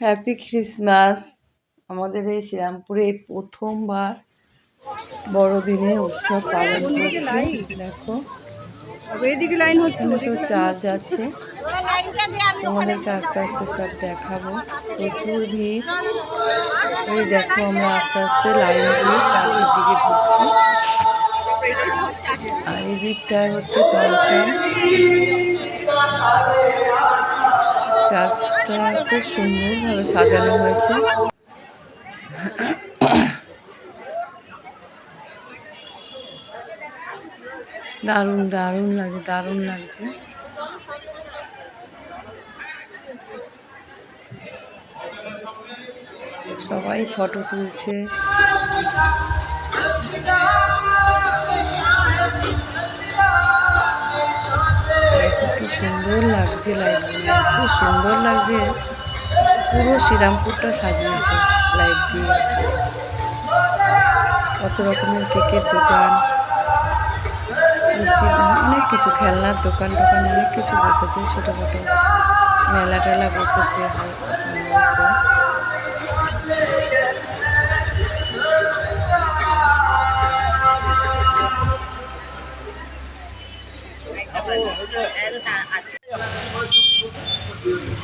Happy Christmas আমাদের এই শ্রীরামপুরে প্রথমবার বড়দিনে উৎসব পালন করছে। দেখো এদিকে লাইন হচ্ছে তো চার্জ আছে। তোমাদেরকে আস্তে আস্তে সব দেখাবো। প্রচুর ভিড়। দেখো আমরা আস্তে আস্তে লাইন দিয়ে চার্চের দিকে ঢুকছি। আর এই দিকটায় হচ্ছে পঞ্চাম। চার্চটা খুব সুন্দরভাবে সাজানো হয়েছে। দারুণ দারুণ লাগে দারুণ লাগছে। সবাই ফটো তুলছে। সুন্দর লাগছে লাইটগুলো এত সুন্দর লাগছে। পুরো শ্রীরামপুরটা সাজিয়েছে লাইট দিয়ে। কত রকমের কেকের দোকান, মিষ্টির দোকান, অনেক কিছু, খেলনার দোকান টোকান অনেক কিছু বসেছে ছোটো ছোটো মেলা টেলা বসেছে।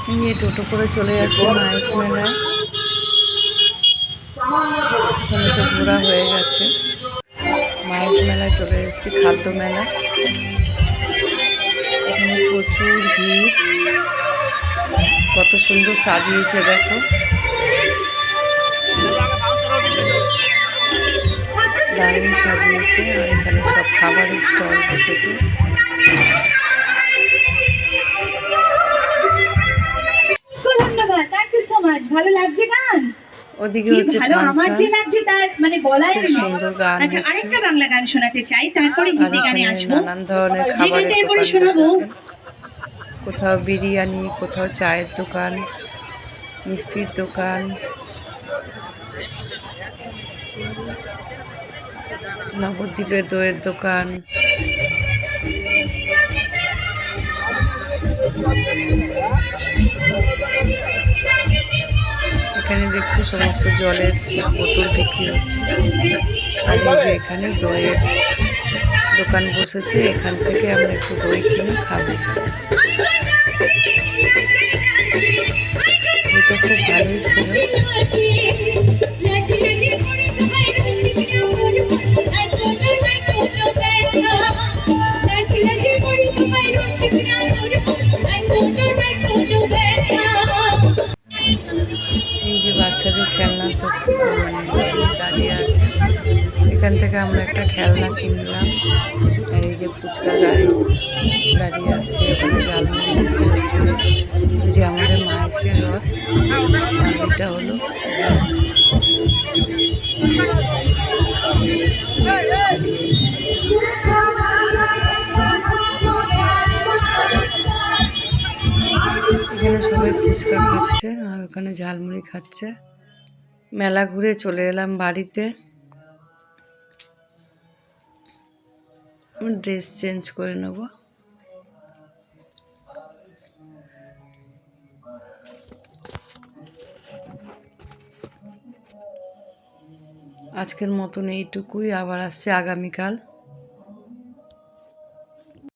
নিয়ে টোটো করে চলে যাচ্ছে মাইস মেলায় তো ঘোরা হয়ে গেছে। মাইস মেলায় চলে এসেছি, খাদ্য মেলা। এখানে প্রচুর ভিড়। কত সুন্দর সাজিয়েছে, দেখো। দারুণ সাজিয়েছে, আর এখানে সব খাবারের স্টল বসেছে। মাচ ভালো লাগছে গান? ওদিকে হচ্ছে ভালো আমার যে লাগছে তার মানে বলার সুন্দর গান আচ্ছা আরেকটা বাংলা গান শোনাতে চাই তারপরে হিন্দি গানে আসব। নানান ধরনের গানটা এরপরে শোনাবো। কোথাও বিরিয়ানি কোথাও চায়ের দোকান মিষ্টির দোকান নবদ্বীপের দইয়ের দোকান। এখানে দেখছি সমস্ত জলের বোতল বিক্রি হচ্ছে। আর এই যে এখানে দইয়ের দোকান বসেছে, এখান থেকে আমরা একটু দই কিনে খাব। এটা খুব ভালোই ছিল। দাঁড়িয়ে আছে। এখান থেকে আমরা একটা খেলনা কিনলাম। আর এই যে ফুচকা গাড়ি দাঁড়িয়ে আছে। ওখানে জ্বালমুড়ি বিক্রি ওই যে আমাদের মায়েসের রথ। এটা হলো এখানে সবাই ফুচকা খাচ্ছে আর ওখানে ঝালমুড়ি খাচ্ছে। মেলা ঘুরে চলে এলাম বাড়িতে। ড্রেস চেঞ্জ করে নেব। আজকের মতন এইটুকুই, আবার আসছে আগামীকাল।